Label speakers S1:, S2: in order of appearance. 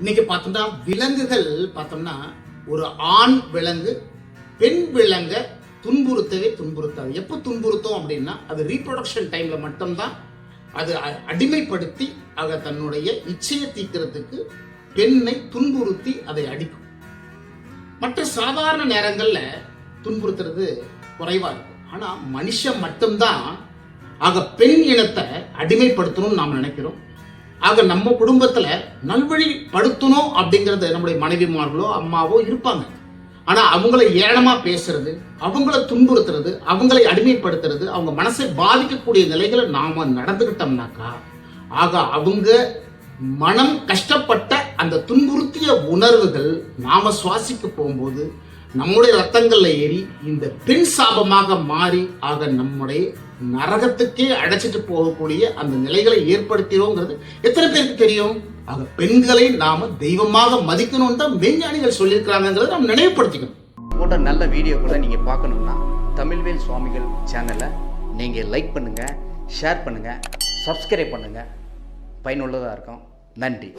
S1: இன்னைக்கு பார்த்தோம்னா விலங்குகள் பார்த்தோம்னா ஒரு ஆண் விலங்கு பெண் விலங்க துன்புறுத்தவே துன்புறுத்தாது. எப்போ துன்புறுத்தும் அப்படின்னா அது ரீப்ரொடக்ஷன் டைம்ல மட்டும்தான் அது அடிமைப்படுத்தி அதை தன்னுடைய இச்சையை தீக்கிறதுக்கு பெண்ணை துன்புறுத்தி அதை அடிக்கும். மற்ற சாதாரண நேரங்களில் துன்புறுத்துறது குறைவா இருக்கும். ஆனால் மனுஷன் மட்டும்தான் ஆக பெண் இனத்தை அடிமைப்படுத்தணும்னு நாம் நினைக்கிறோம். ஆக நம்ம குடும்பத்தில் நல்வழிப்படுத்தணும் அப்படிங்கிறது நம்முடைய மனைவிமார்களோ அம்மாவோ இருப்பாங்க. ஆனால் அவங்கள ஏளனமா பேசுறது அவங்கள துன்புறுத்துறது அவங்களை அடிமைப்படுத்துறது அவங்க மனசை பாதிக்கக்கூடிய நிலைகளை நாம் நடந்துக்கிட்டோம்னாக்கா ஆக அவங்க மனம் கஷ்டப்பட்ட அந்த துன்புறுத்திய உணர்வுகள் நாம் சுவாசிக்க போகும்போது நம்முடைய ரத்தங்கள்ல ஏறி இந்த பெண் சாபமாக மாறி ஆக நம்முடைய நரகத்துக்கே அடைச்சிட்டு போகக்கூடிய அந்த நிலைகளை ஏற்படுத்தினோங்கிறது எத்தனை பேருக்கு தெரியும்? ஆக பெண்களை நாம தெய்வமாக மதிக்கணும் தான் விஞ்ஞானிகள் சொல்லியிருக்கிறாங்கிறத நம்ம நினைவுபடுத்திக்கணும்.
S2: போன்ற நல்ல வீடியோ கூட நீங்கள் பார்க்கணுன்னா தமிழ்வேல் சுவாமிகள் சேனலை நீங்கள் லைக் பண்ணுங்கள் ஷேர் பண்ணுங்கள் சப்ஸ்கிரைப் பண்ணுங்கள் பயனுள்ளதாக இருக்கும். நன்றி.